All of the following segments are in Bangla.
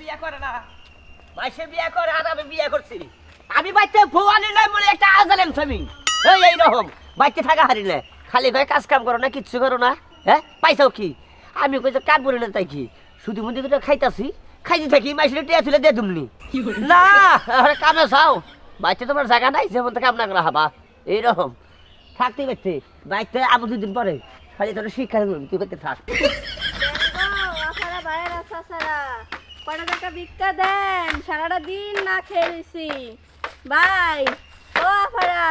বিয়া করে না। মাইসে বিয়া করে আর আমি বিয়া করছি। আমি বাইতে ভুয়ালি নয় একটা আজালেম স্বামী। এই এই রকম। বাইতে থাকা হারি না। খালি ভাই কাজ কাম করো না কিচ্ছু করো না হ্যাঁ? পাইছাও কি? আমি কাজ বলি না তাই কি? শুধু মুদি করে খাইতাছি। খাইতে থাকি মাইসে টিয়া তুলে দিয়ে দুমনি। না আরে কামে চাও বাইতে তোমার জায়গা নাই যেমন তো কাম না করা হবা। এইরকম থাকতে পারতে। বাইতে আবার দুদিন পরে। খালি তোর শিক্ষা দিবি, তুই করতে থাক। কটা টাকা ভিক্ষা দেন। সারাটা দিন না খেয়ে রইছি ভাই ও আফারা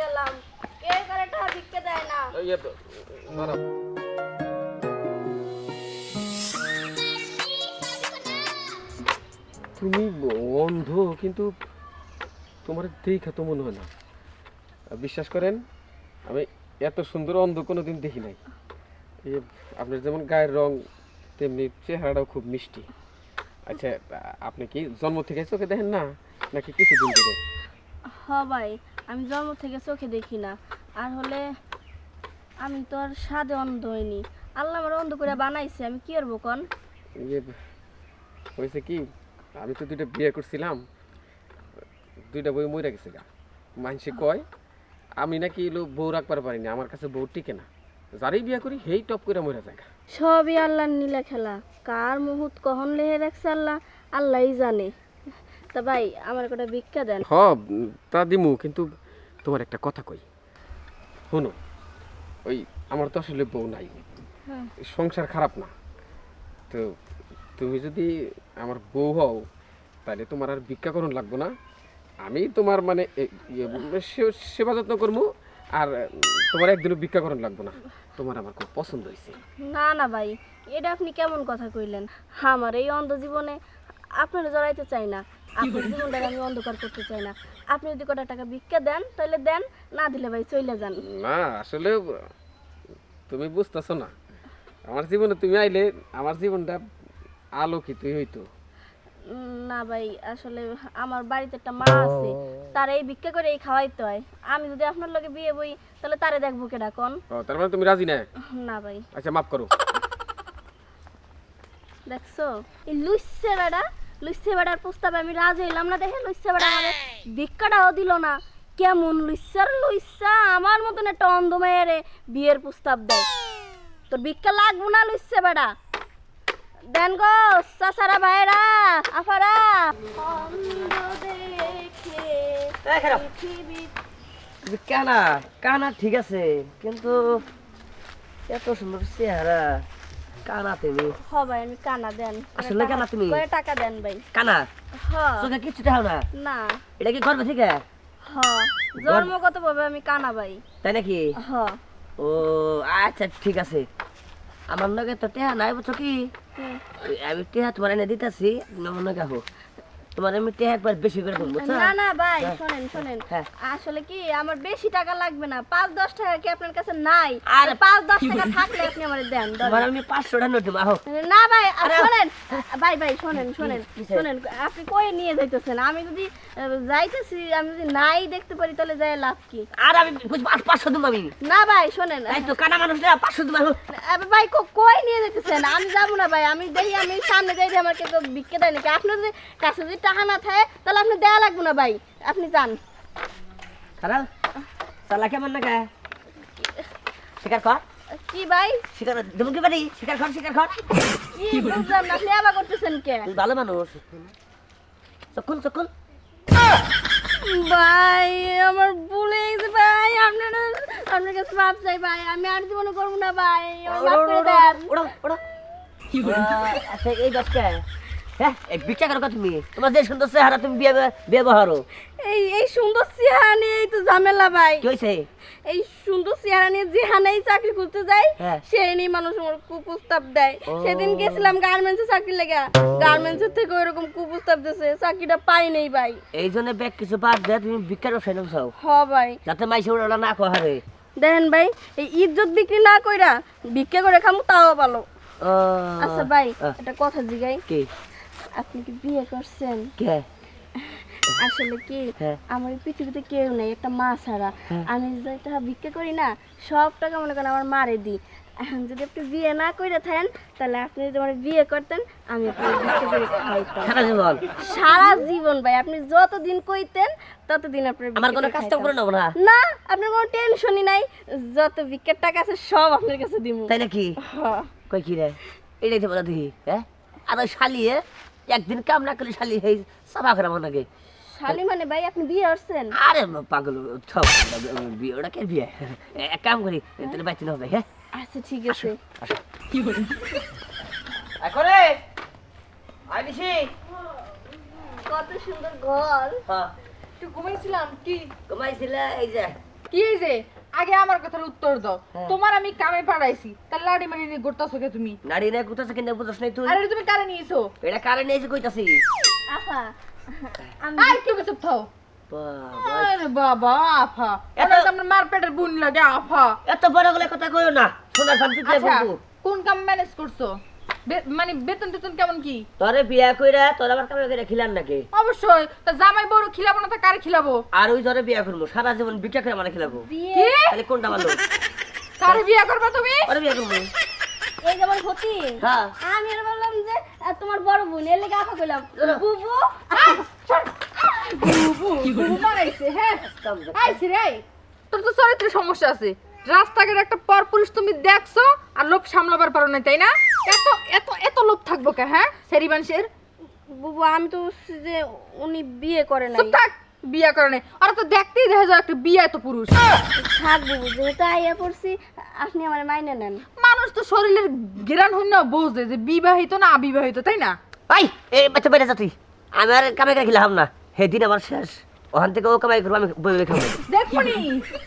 গেলাম কে করে টাকা ভিক্ষা দেয় না তুমি অন্ধ কিন্তু তোমার দেখা তো মনে হয় না। বিশ্বাস করেন আমি এত সুন্দর অন্ধ কোনোদিন দেখি নাই। আপনার যেমন গায়ের রং তেমনি চেহারাটাও খুব মিষ্টি। আচ্ছা আপনি কি জন্ম থেকে চোখে দেখেন না নাকি কিছুদিন ধরে? হ ভাই আমি জন্ম থেকে চোখে দেখি না। আর হলে আমি তো আর স্বাদে অন্ধ হইনি। আল্লাহ আমার অন্ধ করে বানাইছে আমি কি করব কন এই যে হয়েছে কি আমি তো দুইটা বিয়ে করছিলাম দুইটা বই মরে গেছে গা। মানুষে কয় আমি নাকি বউ রাখবার পারিনি আমার কাছে বউ টিকে না। যারই বিয়ে করি হেই টপ করে মরে যায়। সবই আল্লাহর নীলা খেলা। কার মুহূর্ত কখন লেহে রাখছে আল্লাহ? আল্লাহই জানে। তা ভাই আমার কটা ভিক্ষা দেন। হ তা দিমু কিন্তু তোমার একটা কথা কই। শোনো ওই আমার তো আসলে বউ নাই। হ্যাঁ। সংসার খারাপ না। তো তুমি যদি আমার বউ হও তাহলে তোমার আর ভিক্ষা করুন লাগবো না। আমি তোমার মানে সেবা যত্ন করব আর তোমার একদিনও ভিক্ষা করুন লাগবো না। তোমার আমার খুব পছন্দ হয়েছে। না না ভাই এটা আপনি কেমন কথা কইলেন? আমার এই অন্ধ জীবনে আপনারা জড়াইতে চাই না। আপনার জীবনটাকে আমি অন্ধকার করতে চাই না। আপনি যদি কটা টাকা ভিক্ষা দেন তাহলে দেন না দিলে ভাই চলে যান। না আসলে তুমি বুঝতেছো না। আমার জীবনে তুমি আইলে আমার জীবনটা আলোকিতই হইতো। না ভাই আসলে আমার বাড়িতে একটা মা আছে। তার এই ভিক্ষা করে এই খাওয়াইতে হয়। আমি যদি আপনার লগে বিয়ে বই তাহলে তারে দেখব কেডা কোন? ও তার মানে তুমি রাজি না? না ভাই। আচ্ছা মাফ করো। দেখছ? এই লুইসে বেড়া লুইসে বেড়ার প্রস্তাবে আমি রাজি হইলাম না দেখে লুইসে বেড়া আমারে ভিক্ষাটাও দিল না। কেমন লুইসার? লুইসা আমার মতন একটা অন্ধ মেয়েরে বিয়ের প্রস্তাব দেয়। তোর ভিক্ষা লাগবো না লুইসে বেড়া। দেন গো চাচারা ভাইরা আফারা। কানা কানা ঠিক আছে কিন্তু এত সুন্দর চেহারা কানা তুমি। হ ভাই আমি কানা দেন। আসলে কানা তুমি? কয় টাকা দেন ভাই? কানা? হ। চোখে দেখাও না? না। এটা কি করবে ঠিক আছে হ। জন্মগত ভাবে আমি কানা ভাই। তাই নাকি? হ। ও আচ্ছা ঠিক আছে। আমার লগে তো টেহা নাই বুঝছ কি? আমি টেহা তোমার এনে দিতেছি মনে গাহো তোমার আমি টেহা একবার বেশি করে বুঝছ না না ভাই। শোনেন শোনেন। হ্যাঁ। আসলে কি আমার বেশি টাকা লাগবে না। পাঁচ দশ টাকা কি আপনার কাছে নাই? আর পাঁচ দশ টাকা থাকলে আপনি আমার দেন তোমার। আমি পাঁচশোটা নোট দেবো আহো। না ভাই শোনেন ভাই ভাই শোনেন শোনেন? শোনেন আপনি কই নিয়ে যাইতেছেন? আমি যদি যাইতেছি আমি যদি নাই দেখতে পারি তাহলে যাই লাভ কি? আর আমি পাঁচশো দেবো আমি। না ভাই শোনেন। তো কানা মানুষ না পাঁচশো দেবো ভাই কই নিয়ে যাইতেছেন? আমি যাব না ভাই আমি দেখি আমি সামনে যাই আমার কেউ বিক্রি দেয় নাকি? আপনার যদি কাছে যদি টাকা না থাকে তাহলে আপনি দেওয়া লাগবে না ভাই। আপনি যান। খারাপ চালা কেমন না কে শিকার কর। কি ভাই? শিকার দেবো কি পারি শিকার কর শিকার কর। কি বুঝলাম না আপনি আবার করতেছেন কে? তুই ভালো মানুষ। চকুল চকুল। ভাই আমার ভুলে গেছে ভাই। আপনার আপনার কাছে মাপ চাই ভাই। আমি আর জীবনে করব না ভাই। মাফ করে দেন। ওড়ো ওড়ো। আচ্ছা এই গাছটা হ্যাঁ এই বিচার করো তুমি? তোমার যে সুন্দর চেহারা তুমি বিয়ে এই এই সুন্দর চেহারা নিয়ে তো ঝামেলা ভাই। কি হয়েছে এই সুন্দর চেহারা নিয়ে যেখানেই চাকরি করতে যাই হ্যাঁ। সেই নিয়ে মানুষ আমার কুপ্রস্তাব দেয়। সেদিন গেছিলাম গার্মেন্টসে চাকরি লেগে। গার্মেন্টসের থেকে ওইরকম কুপ্রস্তাব দিয়েছে চাকরিটা পাই নেই ভাই। এই জন্য ব্যাগ কিছু বাদ দেয় তুমি ব্যবসায় নাম চাও হ ভাই। যাতে মাইসে ওরা না কহারে। দেখেন ভাই এই ইজ্জত বিক্রি না কইরা ভিক্ষা করে খামু তাও ভালো। আচ্ছা ভাই একটা কথা জিগাই। কি? আপনি কি বিয়ে করছেন? কে? আসলে কি হ্যাঁ। আমার পৃথিবীতে কেউ নেই একটা মা ছাড়া। হ্যাঁ। আমি যেটা ভিক্ষা করি না সব টাকা মনে করেন আমার মারে দিই। এখন যদি আপনি বিয়ে না করে থাকেন তাহলে আপনি যদি আমার বিয়ে করতেন আমি সারা জীবন? সারা জীবন ভাই আপনি যতদিন কইতেন ততদিন আমার কোনো করে না না আপনার কোনো টেনশনই নাই। যত ভিক্ষার টাকা আছে সব আপনার কাছে দিব তাই নাকি। কই কি রে এটাই তো বলা দেখি হ্যাঁ? আর ওই শালিয়ে একদিন কাম না করলে শালি হেই সাফা করে আমার নাকি শালি মানে ভাই আপনি বিয়ে করছেন? আরে পাগল থাও বিয়ে ওটা কে বিয়ে? এক কাম করি তাহলে বাইতে হবে হ্যাঁ? আচ্ছা ঠিক আছে। করে আইনিছি কত সুন্দর ঘর। হ্যাঁ। একটু ঘুমাইছিলাম কি? কমাইছিলে এই যে। কি হয়েছে আগে আমার কথার উত্তর দাও। তোমার আমি কামে পাঠাইছি। তার লাড়ি মারি নিয়ে ঘুরতেছো কে তুমি? নারী না কোথাছে কিনে বুঝছ নাই তুই? আরে তুমি কারে নিয়েছো? এটা কারণে এসে কইতাছি? আফা আমি আর কি চুপ থাও। বাবা, আরে বাবা আফা। এত- ওটা তো আমার মার পেটের বুন লাগে আফা। এত বড় গলে কথা কইও না সোনার ফান পিছলে আচ্ছা কোন কাম ম্যানেজ করছ? মানে বেতন টেতন কেমন কি? তোরে বিয়া কইরা তোর আবার কামে করে খিলান নাকি? অবশ্যই। তা জামাই বড় খিলাবো না তা কারে খিলাবো? আর ওই ধরে বিয়া করব সারা জীবন বিটা করে মানে খিলাবো। কি? তাহলে কোনটা ভালো? কারে বিয়ে করবা তুমি? ওরে বিয়া করব। এই যেমন হতি হ্যাঁ। আমি আর বললাম যে তোমার বড় বোন এর লেগে আফা কইলাম। বুবু? বুবু বুবু মারাইছে হ্যাঁ। আইছি রে তোর তো চরিত্রের সমস্যা আছে। রাস্তাঘাট একটা পর পরপুরুষ তুমি দেখছ আর লোভ সামলাবার পারো না তাই না? এত এত এত লোভ থাকব কে হ্যাঁ? সেরি মানুষের বুবু আমি তো বুঝছি যে উনি বিয়ে করে নাই। চুপ থাক বিয়ে করে নাই। আর তো দেখতেই দেখা যায় একটা বিয়ে এত পুরুষ। থাক বুবু যেহেতু আইয়া পড়ছি আপনি আমার মাইনে নেন। মানুষ তো শরীরের গিরান হইন না বোঝে যে বিবাহিত না অবিবাহিত তাই না? এই বাচ্চা বেড়ে যা তুই। আমি আর কামে করে খিলাম না। আমার শেষ। ওখান থেকে ও কামাই করব আমি বই বই খাব। দেখুনি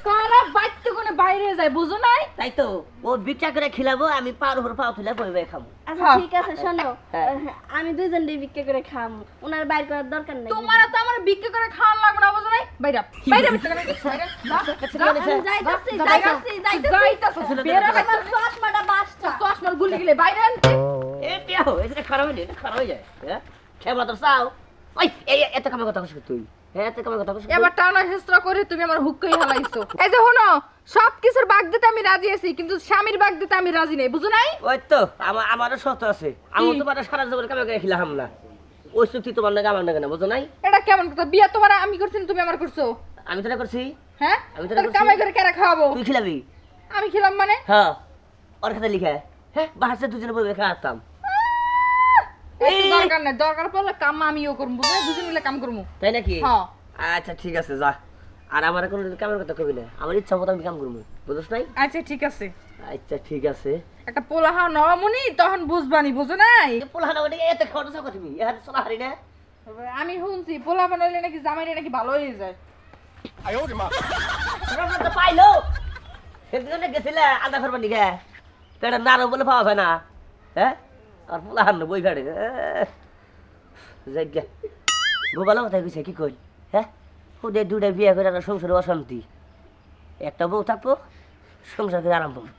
কারা যায় বুঝো নাই? তাই তো ও বিটা করে খিলাবো আমি পার উপর পাও তুলে বই বই খাব। আচ্ছা হ্যাঁ। ঠিক আছে শোনো। হ্যাঁ। আমি দুইজন দিয়ে বিক্রি করে খাম ওনার বাইর করার দরকার নেই। তোমার তো আমার বিক্রি করে খাওয়ার লাগবে না বুঝো নাই? বাইরে বাইরে বাইরে, বাইরে, বাইরে, যা, যা, আমি যাইতাছি যাইতাছি যাইতাছি। বের হ, আমার চশমাটা বাসটা চশমার গুলি গেলে বাইরে আনতে। এ পিয়াও এটা খারাপ এটা খারাপ হয়ে যায় হ্যাঁ খেবা তো চাও। ওই এত কামে কথা কইছিস তুই। হ্যাঁ এত কামে কথা কইছিস এবার টানা হেসরা করে তুমি আমার হুক্কাই হালাইছো। এই যে হনো সব কিছুর বাগ দিতে আমি রাজি আছি কিন্তু স্বামীর বাগ দিতে আমি রাজি নেই বুঝো নাই? ওই তো আমার আমারও শর্ত আছে। আমি তোমার সারা জীবন কামে করে খিলাম না। ওই চুক্তি তোমার নাকি আমার নাকি না বুঝো নাই? এটা কেমন কথা? বিয়া তোমার আমি করছি তুমি আমার করছ? আমি তো করছি? হ্যাঁ? আমি তো তাহলে করছি। কামাই করে কেরা খাওয়াবো? তুই খিলাবি? আমি খেলাম মানে? হ্যাঁ। ওর খাতে লিখে। হ্যাঁ বাহার সে দুজনে বই খাওয়াতাম। দরকার নাই দরকার পড়লে কাম আমিও করব দুজন মিলে কাম করব তাই নাকি? হ্যাঁ। আচ্ছা ঠিক আছে যা। আর আমার কোনো কামের কথা কবি না। আমার ইচ্ছা মতো আমি কাম করব বুঝছ নাই? আচ্ছা ঠিক আছে। আচ্ছা ঠিক আছে। একটা পোলাহা নবামুনি তখন বুঝবানি বুঝো নাই? পোলাহানা ওটা এত খাওয়ানো চাও তুমি এর সোনা হারি না। আমি শুনছি পোলা বানাইলে নাকি জামাইরে নাকি ভালো হয়ে যায়। তো পাইলো? সেদিন গেছিলে আদা ফেরবার দিকে তো এটা নারো বলে পাওয়া যায় না। হ্যাঁ? আর পোলাহান বই ফেড়ে যাই গে গোবালা কথা কইছে, কি কই? হ্যাঁ? ওদের দুটা বিয়ে করে সংসারে অশান্তি। একটা বউ থাকব, সংসার করে আরাম পাবো।